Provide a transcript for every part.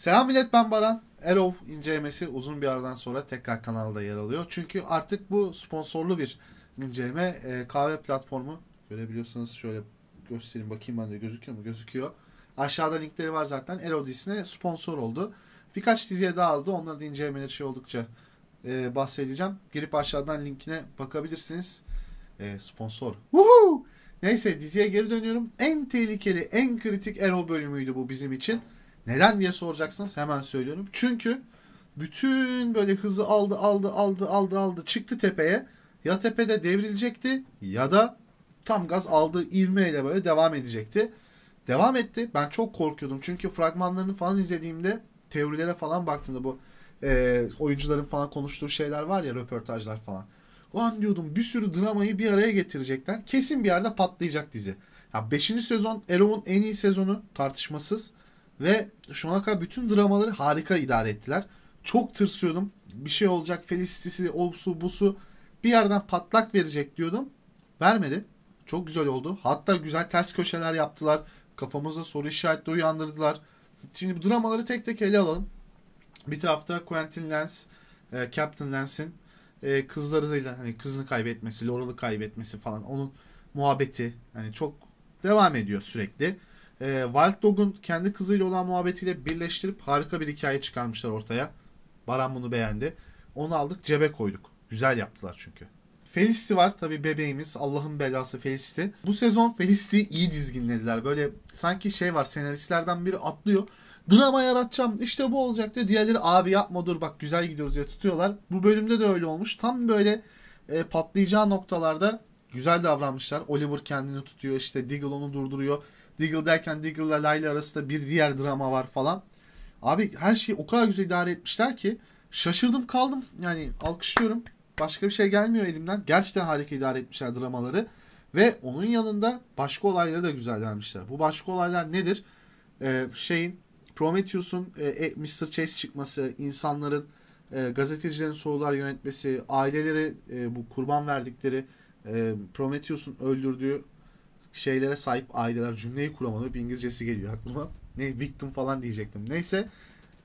Selam millet ben Baran. Arrow incelemesi uzun bir aradan sonra tekrar kanalda yer alıyor. Çünkü artık bu sponsorlu bir inceleme. E, kahve platformu görebiliyorsanız şöyle göstereyim bakayım ben de gözüküyor mu? Gözüküyor. Aşağıda linkleri var zaten. Arrow dizisine sponsor oldu. Birkaç diziye daha aldı. Onları da incelemeleri şey oldukça e, bahsedeceğim. Girip aşağıdan linkine bakabilirsiniz. E, sponsor. Woohoo! Neyse diziye geri dönüyorum. En tehlikeli, en kritik Arrow bölümüydü bu bizim için. Neden diye soracaksınız hemen söylüyorum. Çünkü bütün böyle hızı aldı aldı aldı aldı aldı çıktı tepeye. Ya tepede devrilecekti ya da tam gaz aldığı ivmeyle böyle devam edecekti. Devam etti. Ben çok korkuyordum. Çünkü fragmanlarını falan izlediğimde teorilere falan baktığımda bu e, oyuncuların falan konuştuğu şeyler var ya röportajlar falan. Ulan diyordum bir sürü dramayı bir araya getirecekler. Kesin bir yerde patlayacak dizi. Ya 5. sezon Arrow'un en iyi sezonu tartışmasız. Ve şu ana kadar bütün dramaları harika idare ettiler. Çok tırsıyordum. Bir şey olacak. Felicitisi, olsu, busu bir yerden patlak verecek diyordum. Vermedi. Çok güzel oldu. Hatta güzel ters köşeler yaptılar. Kafamızda soru işaretleri uyandırdılar. Şimdi bu dramaları tek tek ele alalım. Bir tarafta Quentin Lance, e, Captain Lance'in e, kızlarıyla hani kızını kaybetmesi, Laurel'ı kaybetmesi falan onun muhabbeti hani çok devam ediyor sürekli. E, Wild Dog'un kendi kızıyla olan muhabbetiyle birleştirip harika bir hikaye çıkarmışlar ortaya. Baran bunu beğendi. Onu aldık cebe koyduk. Güzel yaptılar çünkü. Felicity var tabi bebeğimiz. Allah'ın belası Felicity. Bu sezon Felicity iyi dizginlediler. Böyle sanki şey var senaristlerden biri atlıyor. Drama yaratacağım işte bu olacak diyor. Diğerleri abi yapma dur bak güzel gidiyoruz ya tutuyorlar. Bu bölümde de öyle olmuş. Tam böyle e, patlayacağı noktalarda güzel davranmışlar. Oliver kendini tutuyor işte Diggle onu durduruyor. Diggle derken Diggle ile Layla arasında bir diğer drama var falan. Abi her şeyi o kadar güzel idare etmişler ki şaşırdım kaldım. Yani alkışlıyorum. Başka bir şey gelmiyor elimden. Gerçekten harika idare etmişler dramaları. Ve onun yanında başka olayları da güzel vermişler. Bu başka olaylar nedir? Ee, şeyin Prometheus'un e, e Mr. Chase çıkması, insanların e, gazetecilerin sorular yönetmesi, aileleri e, bu kurban verdikleri e, Prometheus'un öldürdüğü şeylere sahip aileler cümleyi kuramadı. Bir İngilizcesi geliyor aklıma. Ne victim falan diyecektim. Neyse.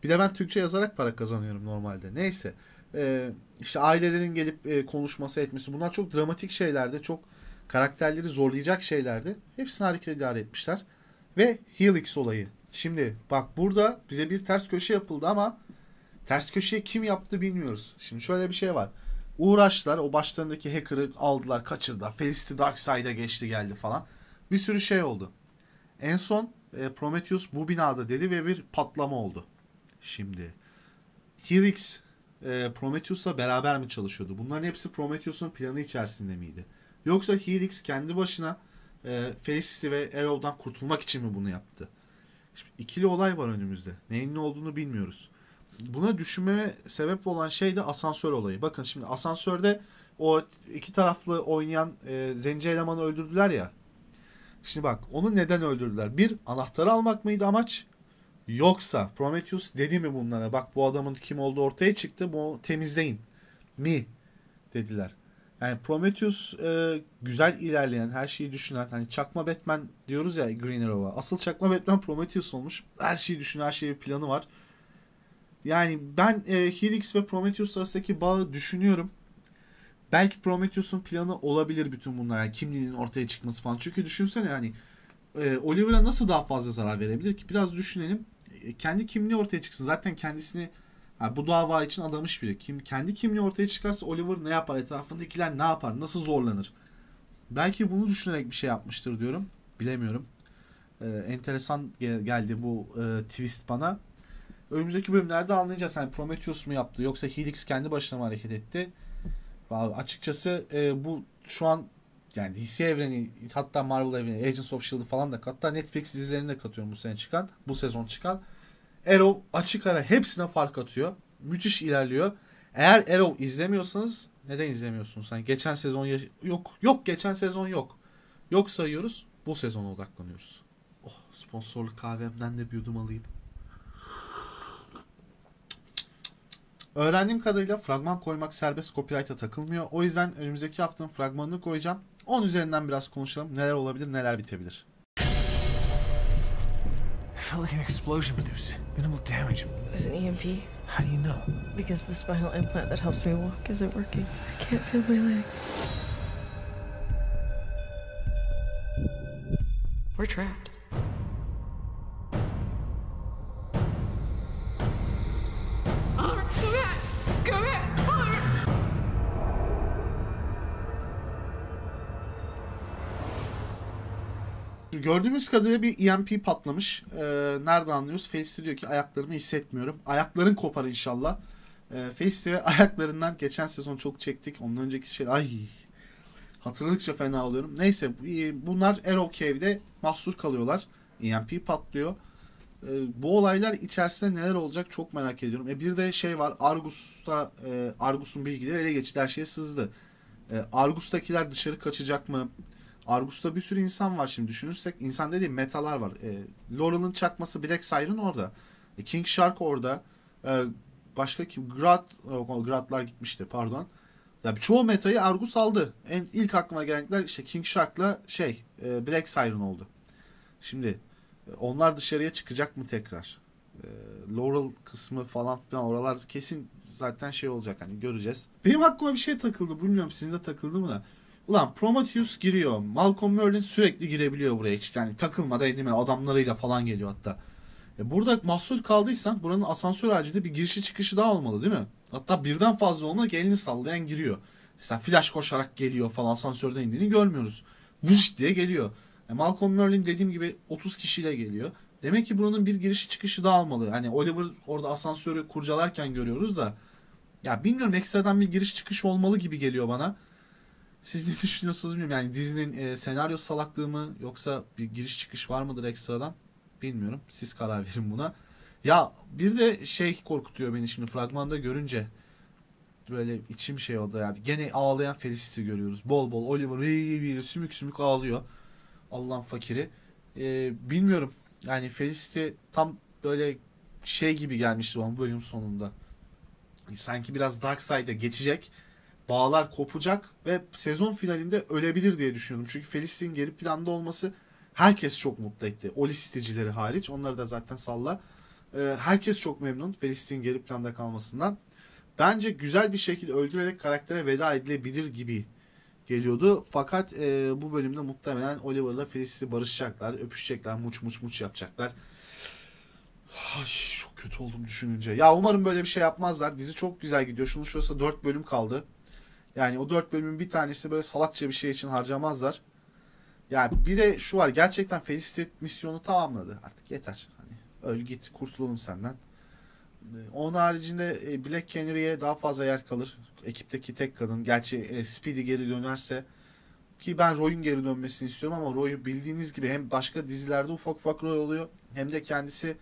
Bir de ben Türkçe yazarak para kazanıyorum normalde. Neyse. Ee, işte ailelerin gelip e, konuşması etmesi bunlar çok dramatik şeylerdi. Çok karakterleri zorlayacak şeylerdi. Hepsini harika idare etmişler. Ve Helix olayı. Şimdi bak burada bize bir ters köşe yapıldı ama ters köşeyi kim yaptı bilmiyoruz. Şimdi şöyle bir şey var. Uğraştılar. O başlarındaki hacker'ı aldılar, kaçırdılar. Felicity Darkseid'e geçti geldi falan. Bir sürü şey oldu. En son e, Prometheus bu binada dedi ve bir patlama oldu. Şimdi Helix e, Prometheus'la beraber mi çalışıyordu? Bunların hepsi Prometheus'un planı içerisinde miydi? Yoksa Helix kendi başına e, Felicity ve Arrow'dan kurtulmak için mi bunu yaptı? Şimdi ikili olay var önümüzde. Neyin ne olduğunu bilmiyoruz. Buna düşünmeme sebep olan şey de asansör olayı. Bakın şimdi asansörde o iki taraflı oynayan e, zenci elemanı öldürdüler ya. Şimdi bak onu neden öldürdüler? Bir anahtarı almak mıydı amaç? Yoksa Prometheus dedi mi bunlara? Bak bu adamın kim olduğu ortaya çıktı. Bu temizleyin mi dediler. Yani Prometheus e, güzel ilerleyen, her şeyi düşünen, hani çakma Batman diyoruz ya Green Arrow'a. Asıl çakma Batman Prometheus olmuş. Her şeyi düşün, her şeyi bir planı var. Yani ben e, Helix ve Prometheus arasındaki bağı düşünüyorum. Belki Prometheus'un planı olabilir bütün bunlar. Yani kimliğinin ortaya çıkması falan. Çünkü düşünsene yani e, Oliver'a nasıl daha fazla zarar verebilir ki? Biraz düşünelim. E, kendi kimliği ortaya çıksın. Zaten kendisini yani bu dava için adamış biri. Kim, kendi kimliği ortaya çıkarsa Oliver ne yapar? Etrafındakiler ne yapar? Nasıl zorlanır? Belki bunu düşünerek bir şey yapmıştır diyorum. Bilemiyorum. E, enteresan gel- geldi bu e, twist bana. Önümüzdeki bölümlerde anlayacağız. Yani Prometheus mu yaptı yoksa Helix kendi başına mı hareket etti? Vallahi açıkçası e, bu şu an yani DC evreni hatta Marvel evreni Agents of S.H.I.E.L.D. falan da hatta Netflix dizilerini de katıyorum bu sene çıkan. Bu sezon çıkan. Arrow açık ara hepsine fark atıyor. Müthiş ilerliyor. Eğer Arrow izlemiyorsanız neden izlemiyorsunuz? Hani geçen sezon yok yok geçen sezon yok. Yok sayıyoruz. Bu sezona odaklanıyoruz. Oh sponsorluk kahvemden de bir yudum alayım. Öğrendiğim kadarıyla fragman koymak serbest copyright'a takılmıyor. O yüzden önümüzdeki haftanın fragmanını koyacağım. Onun üzerinden biraz konuşalım. Neler olabilir, neler bitebilir. felt like an explosion, but there was minimal damage. It was an EMP How do you know? because the spinal implant that helps me walk isn't working. I can't feel my legs. We're trapped. Gördüğümüz kadarıyla bir EMP patlamış. Ee, nerede anlıyoruz? Felicity diyor ki ayaklarımı hissetmiyorum. Ayakların kopar inşallah. Ee, Felicity ve ayaklarından geçen sezon çok çektik. Ondan önceki şey ay hatırladıkça fena oluyorum. Neyse bu- bunlar Arrow Cave'de mahsur kalıyorlar. EMP patlıyor. Ee, bu olaylar içerisinde neler olacak çok merak ediyorum. E bir de şey var Argus'ta e, Argus'un bilgileri ele geçti. Her şey sızdı. E, Argus'takiler dışarı kaçacak mı? Argus'ta bir sürü insan var şimdi düşünürsek. insan dediğim metalar var. E, Laurel'ın çakması Black Siren orada. E, King Shark orada. E, başka kim? Grad, Gradlar gitmişti pardon. Ya çoğu metayı Argus aldı. En ilk aklıma gelenler işte King Shark'la şey e, Black Siren oldu. Şimdi e, onlar dışarıya çıkacak mı tekrar? E, Laurel kısmı falan filan oralar kesin zaten şey olacak hani göreceğiz. Benim aklıma bir şey takıldı. Bilmiyorum sizin de takıldı mı da. Ulan Prometheus giriyor. Malcolm Merlin sürekli girebiliyor buraya. Hiç yani takılmadan elime adamlarıyla falan geliyor hatta. E burada mahsur kaldıysan buranın asansör haricinde bir girişi çıkışı daha olmalı değil mi? Hatta birden fazla olmalı ki elini sallayan giriyor. Mesela flash koşarak geliyor falan asansörden indiğini görmüyoruz. Vuş diye geliyor. E Malcolm Merlin dediğim gibi 30 kişiyle geliyor. Demek ki buranın bir girişi çıkışı daha olmalı. Hani Oliver orada asansörü kurcalarken görüyoruz da. Ya bilmiyorum ekstradan bir giriş çıkış olmalı gibi geliyor bana. Siz ne düşünüyorsunuz bilmiyorum. Yani dizinin e, senaryo salaklığı mı yoksa bir giriş çıkış var mıdır ekstradan? Bilmiyorum. Siz karar verin buna. Ya bir de şey korkutuyor beni şimdi fragmanda görünce. Böyle içim şey oldu ya. Gene ağlayan Felicity görüyoruz. Bol bol Oliver vıy vıy, sümük sümük ağlıyor. Allah'ın fakiri. E, bilmiyorum. Yani Felicity tam böyle şey gibi gelmişti o bölüm sonunda. Sanki biraz Dark Side'a geçecek bağlar kopacak ve sezon finalinde ölebilir diye düşünüyordum. Çünkü Felicit'in geri planda olması herkes çok mutlu etti. O listecileri hariç. Onları da zaten salla. Ee, herkes çok memnun Felicit'in geri planda kalmasından. Bence güzel bir şekilde öldürerek karaktere veda edilebilir gibi geliyordu. Fakat e, bu bölümde muhtemelen Oliver'la Felicity barışacaklar, öpüşecekler, muç muç muç yapacaklar. Ay, çok kötü oldum düşününce. Ya umarım böyle bir şey yapmazlar. Dizi çok güzel gidiyor. Şunu şurası 4 bölüm kaldı. Yani o 4 bölümün bir tanesi böyle salakça bir şey için harcamazlar. Yani bir de şu var. Gerçekten Felicity misyonu tamamladı. Artık yeter. Hani öl git kurtulalım senden. Ee, Onun haricinde e, Black Canary'e daha fazla yer kalır. Ekipteki tek kadın. Gerçi e, Speedy geri dönerse ki ben Roy'un geri dönmesini istiyorum ama Roy bildiğiniz gibi hem başka dizilerde ufak ufak rol oluyor hem de kendisi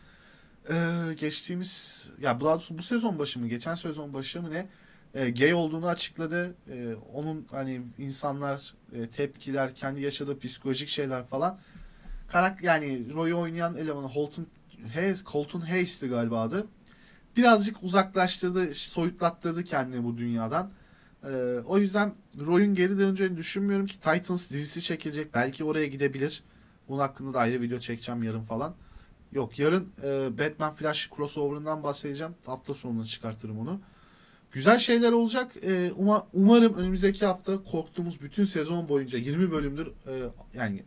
e, geçtiğimiz ya bu, bu sezon başı mı geçen sezon başı mı ne e, gay olduğunu açıkladı. E, onun hani insanlar e, tepkiler, kendi yaşadığı psikolojik şeyler falan. Karak yani Roy'u oynayan elemanı Holton Hayes, Colton Hayes'ti galiba adı. Birazcık uzaklaştırdı, soyutlattırdı kendini bu dünyadan. E, o yüzden Roy'un geri döneceğini düşünmüyorum ki Titans dizisi çekilecek. Belki oraya gidebilir. Bunun hakkında da ayrı video çekeceğim yarın falan. Yok yarın e, Batman Flash crossover'ından bahsedeceğim. Hafta sonunda çıkartırım onu. Güzel şeyler olacak. Ee, uma, umarım önümüzdeki hafta korktuğumuz bütün sezon boyunca 20 bölümdür e, yani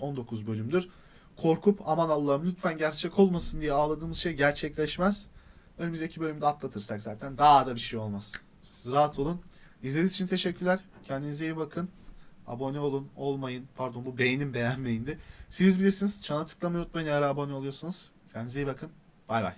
19 bölümdür korkup aman Allah'ım lütfen gerçek olmasın diye ağladığımız şey gerçekleşmez. Önümüzdeki bölümde atlatırsak zaten daha da bir şey olmaz. Siz rahat olun. İzlediğiniz için teşekkürler. Kendinize iyi bakın. Abone olun, olmayın. Pardon bu beğenin beğenmeyin de. Siz bilirsiniz. Çana tıklamayı unutmayın eğer abone oluyorsanız. Kendinize iyi bakın. Bay bay.